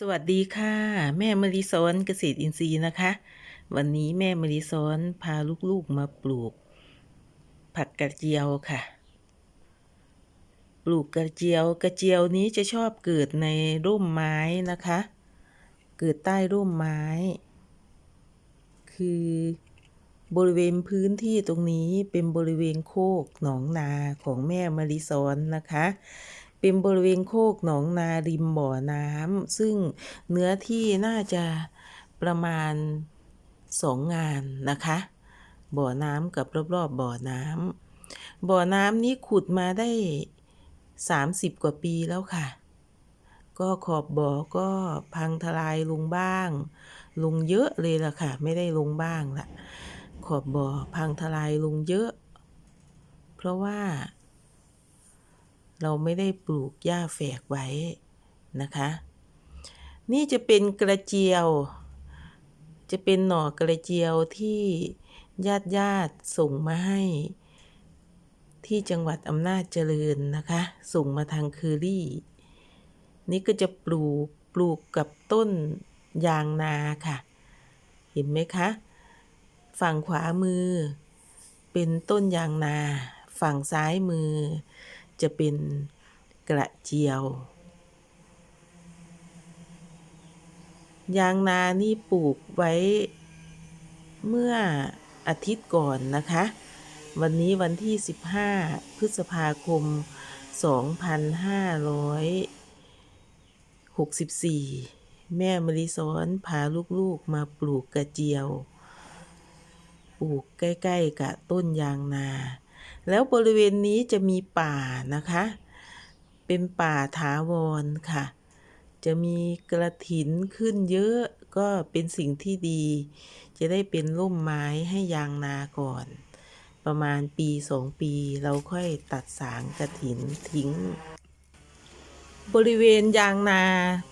สวัสดีค่ะ แม่มะลิซอนเกษตรอินทรีย์นะคะ วันนี้แม่มะลิซอนพาลูกๆมาปลูก ผักกระเจียวค่ะ ปลูกกระเจียวกระเจียวนี้จะชอบเกิดในร่มไม้นะคะ เกิดใต้ร่มไม้ คือบริเวณพื้นที่ตรงนี้เป็นบริเวณโคกหนองนาของแม่มะลิซอนนะคะ เป็นบริเวณโคกหนองนาริมบ่อน้ำซึ่งเนื้อที่น่าจะประมาณสองงานนะคะ บ่อน้ำกับรอบๆบบ่อน้ำบ่อน้ำนี้ขุดมาได้สามสิบกว่าปีแล้วค่ะ ก็ขอบบ่อก็พังทลายลงบ้าง ลงเยอะเลยล่ะค่ะ ไม่ได้ลงบ้างละขอบบ่อพังทลายลงเยอะ เพราะว่า เราไม่ได้ปลูกหญ้าแฝกไว้นะคะ นี่จะเป็นกระเจียว จะเป็นหน่อกระเจียวที่ญาติญาติส่งมาให้ ที่จังหวัดอำนาจเจริญนะคะ ส่งมาทางเคอรี่ นี่ก็จะปลูกปลูกกับต้นยางนาค่ะ เห็นไหมคะ ฝั่งขวามือ เป็นต้นยางนา ฝั่งซ้ายมือ จะเป็นกระเจียว ยางนานี่ปลูกไว้เมื่ออาทิตย์ก่อนนะคะ วันนี้วันที่ 15 พฤษภาคม 2564 แม่มะลิซ้อนพาลูกๆมาปลูกกระเจียว ปลูกใกล้ ๆ กับต้นยางนา แล้วบริเวณนี้จะมีป่านะคะ เป็นป่าถาวรค่ะ จะมีกระถินขึ้นเยอะก็เป็นสิ่งที่ดี จะได้เป็นร่มไม้ให้ยางนาก่อน ประมาณปีสองปีเราค่อยตัดสางกระถินทิ้ง บริเวณยางนา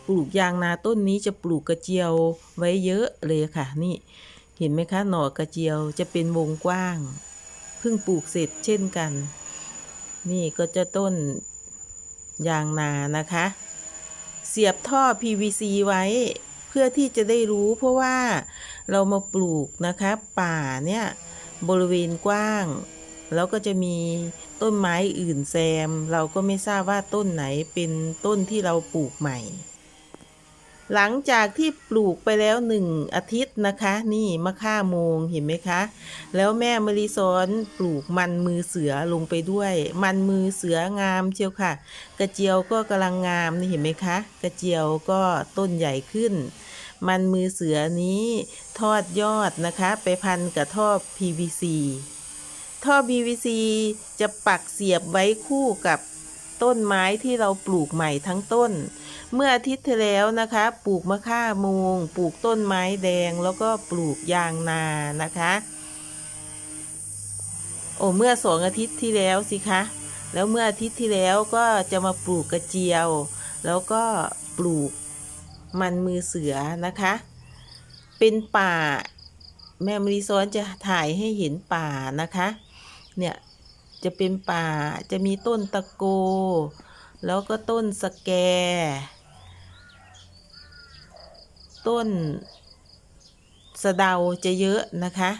ปลูกยางนาต้นนี้จะปลูกกระเจียวไว้เยอะเลยค่ะนี่ เห็นไหมคะหน่อกระเจียวจะเป็นวงกว้าง พิ่งปลูกเสร็จเช่นกัน นี่ก็จะต้นยางนานะคะ เสียบท่อ PVC ไว้เพื่อที่จะได้รู้เพราะว่าเรามาปลูกนะคะป่าเนี่ยบริเวณกว้าง แล้วก็จะมีต้นไม้อื่นแซม เราก็ไม่ทราบว่าต้นไหนเป็นต้นที่เราปลูกใหม่ หลังจากที่ปลูกไปแล้วหนึ่งอาทิตย์นะคะ นี่มะค่าโมงเห็นไหมคะ แล้วแม่มะลิซ้อนปลูกมันมือเสือลงไปด้วย มันมือเสืองามเชียวค่ะ กระเจียวก็กำลังงามนี่เห็นไหมคะ กระเจียวก็ต้นใหญ่ขึ้น มันมือเสือนี้ทอดยอดนะคะ ไปพันกับท่อ PVC ท่อ PVC จะปักเสียบไว้คู่กับ ต้นไม้ที่เราปลูกใหม่ทั้งต้น เมื่ออาทิตย์ที่แล้วนะคะ ปลูกมะข่าโมงปลูกต้นไม้แดงแล้วก็ปลูกยางนานะคะโอ้เมื่อสองอาทิตย์ที่แล้วสิคะแล้วเมื่ออาทิตย์ที่แล้วก็จะมาปลูกกระเจียว แล้วก็ปลูกมันมือเสือนะคะ เป็นป่าแม่มรีซ้อนจะถ่ายให้เห็นป่านะคะ เนี่ย จะเป็นป่าจะมีต้นตะโก แล้วก็ต้นสแก ต้นสะเดาจะเยอะนะคะ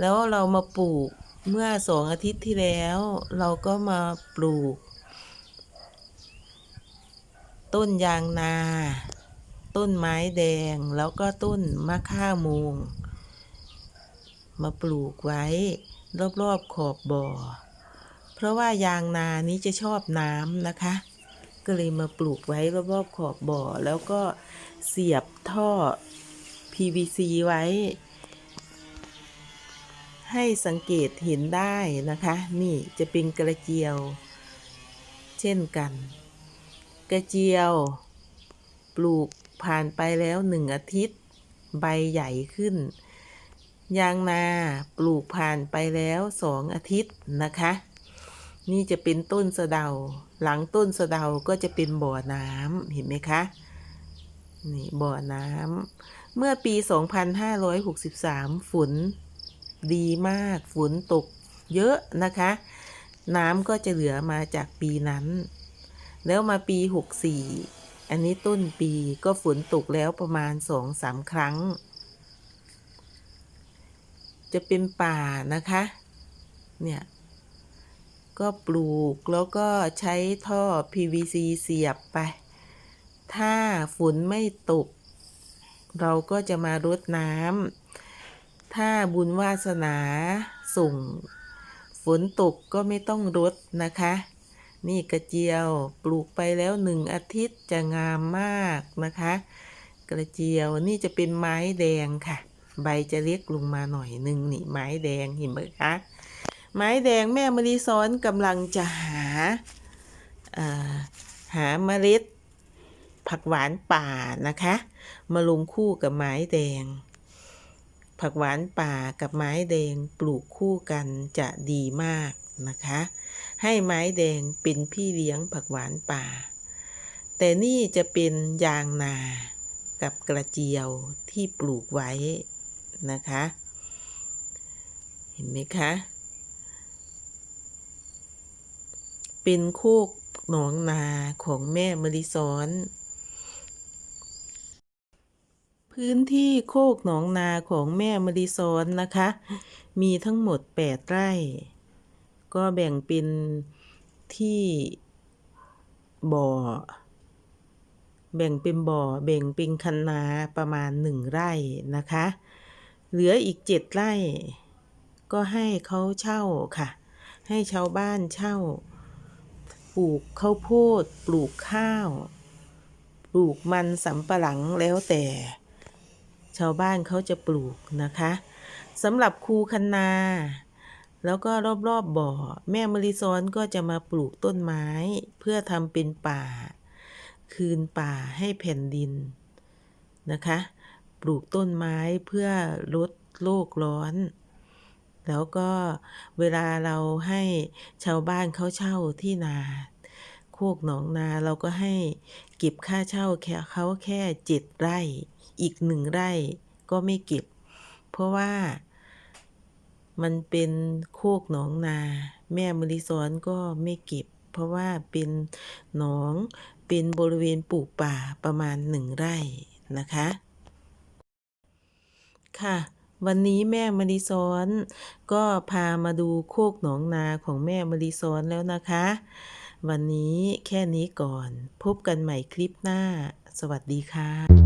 แล้วเรามาปลูกเมื่อสองอาทิตย์ที่แล้ว เราก็มาปลูก ต้นยางนา ต้นไม้แดงแล้วก็ต้นมะข่ามงมาปลูกไว้ รอบๆขอบบ่อ เพราะว่ายางนานี้จะชอบน้ำนะคะ ก็เลยมาปลูกไว้รอบๆขอบบ่อ แล้วก็เสียบท่อ PVC ไว้ ให้สังเกตเห็นได้นะคะ นี่จะเป็นกระเจียว เช่นกัน กระเจียว ปลูกผ่านไปแล้วหนึ่งอาทิตย์ ใบใหญ่ขึ้น ยางนาปลูกผ่านไปแล้วสองอาทิตย์นะคะ นี่จะเป็นต้นสะเดา หลังต้นสะเดาก็จะเป็นบ่อน้ำเห็นไหมคะนี่บ่อน้ำเมื่อปี 2563 ฝนดีมาก ฝนตกเยอะนะคะ น้ำก็จะเหลือมาจากปีนั้น แล้วมาปี 64 อันนี้ต้นปีก็ฝนตกแล้วประมาณสองสามครั้ง จะเป็นป่านะคะ เนี่ย ก็ปลูกแล้วก็ใช้ท่อ PVC เสียบไป ถ้าฝนไม่ตก เราก็จะมารดน้ำ ถ้าบุญวาสนาส่ง ฝนตกก็ไม่ต้องรดนะคะ นี่กระเจียวปลูกไปแล้วหนึ่งอาทิตย์จะงามมากนะคะ กระเจียวนี่จะเป็นไม้แดงค่ะ ใบจะเล็กลงมาหน่อยหนึ่งนี่ไม้แดงเห็นไหมคะไม้แดงแม่มะลิซ้อนกำลังจะหาหาเมล็ด ผักหวานป่านะคะ มาลงคู่กับไม้แดง ผักหวานป่ากับไม้แดงปลูกคู่กันจะดีมากนะคะ ให้ไม้แดงเป็นพี่เลี้ยงผักหวานป่า แต่นี่จะเป็นยางนากับกระเจียวที่ปลูกไว้ นะคะ เห็นไหมคะเป็นโคกหนองนาของแม่มะลิซอนพื้นที่โคกหนองนาของแม่มะลิซอนนะคะ มีทั้งหมด 8 ไร่ ก็แบ่งเป็นที่บ่อ แบ่งเป็นบ่อ แบ่งเป็นคันนาประมาณ 1 ไร่นะคะ เหลืออีก7ไร่ ก็ให้เขาเช่าค่ะ ให้ชาวบ้านเช่า ปลูกข้าวโพด ปลูกข้าว ปลูกมันสำปะหลังแล้วแต่ ชาวบ้านเขาจะปลูกนะคะสำหรับคูคันนา แล้วก็รอบๆบบ่อ แม่มะลิซ้อนก็จะมาปลูกต้นไม้ เพื่อทำเป็นป่า คืนป่าให้แผ่นดินนะคะ ลูกต้นไม้เพื่อลดโลกร้อน แล้วก็เวลาเราให้ชาวบ้านเขาเช่าที่นาโคกหนองนาเราก็ให้เก็บค่าเช่าแค่เขาแค่เจ็ดไร่ อีกหนึ่งไร่ก็ไม่เก็บ เพราะว่ามันเป็นโคกหนองนา แม่มะลิซอนก็ไม่เก็บ เพราะว่าเป็นหนองเป็นบริเวณปลูกป่าประมาณหนึ่งไร่นะคะ ค่ะ วันนี้แม่มาริซ้อนก็พามาดูโคกหนองนาของแม่มาริซ้อนแล้วนะคะ วันนี้แค่นี้ก่อน พบกันใหม่คลิปหน้า สวัสดีค่ะ